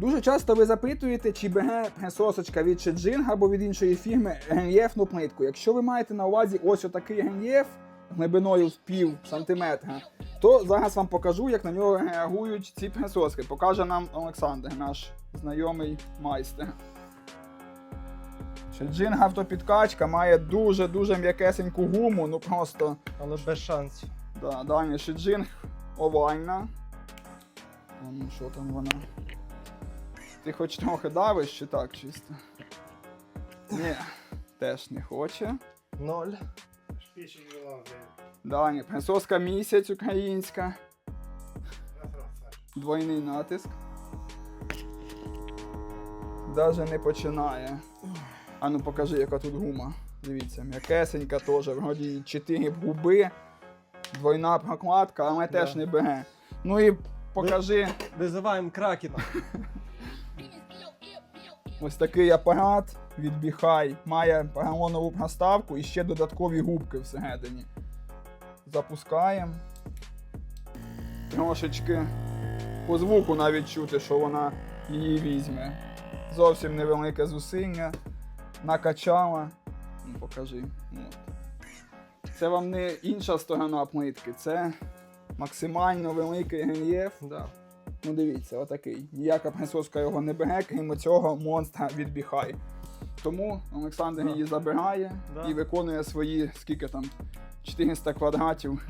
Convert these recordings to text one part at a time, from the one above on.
Дуже часто ви запитуєте, чи БГ присосочка від Шеджинг або від іншої фірми рельєфну плитку. Якщо ви маєте на увазі ось отакий рельєф глибиною в пів сантиметра, то зараз вам покажу, як на нього реагують ці присоски. Покаже нам Олександр, наш знайомий майстер. Шеджинг автопідкачка має дуже-дуже м'якесеньку гуму, ну просто Але без шансів. Да, далі Шиджинг овальна. Ну що там вона? Ти хоч трохи давиш чи так чисто? Ні, теж не хоче. Ноль. Вела, блядь. Далі, присоска місяць українська. Двойний натиск. Даже не починає. А ну покажи, яка тут гума. Дивіться, м'якесенька теж, вроді 4 губи, двойна прокладка, але теж не БГ. Ну і покажи Визиваємо кракена. ось такий апарат від Біхай. Має поролонову проставку і ще додаткові губки всередині. Запускаємо. Трошечки по звуку навіть чути, що вона її візьме. Зовсім невелике зусилля. Накачала. Ну, покажи. От. Це вам не інша сторона плитки, це максимально великий рельєф. Да. Ну дивіться, отакий. Ніяка присоска його не бере, крім цього монстра від Біхай. Тому Олександр її забирає Да. і виконує свої скільки там 400 квадратів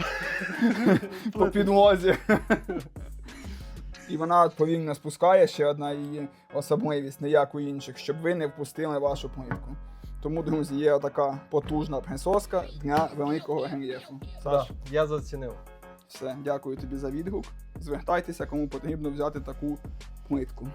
по підлозі. І вона повільно спускає ще одна її особливість, не як у інших, щоб ви не впустили вашу плитку. Тому, друзі, є така потужна присоска для великого рельєфу. Саш, Я зацінив. Все, дякую тобі за відгук. Звертайтеся, кому потрібно взяти таку плитку.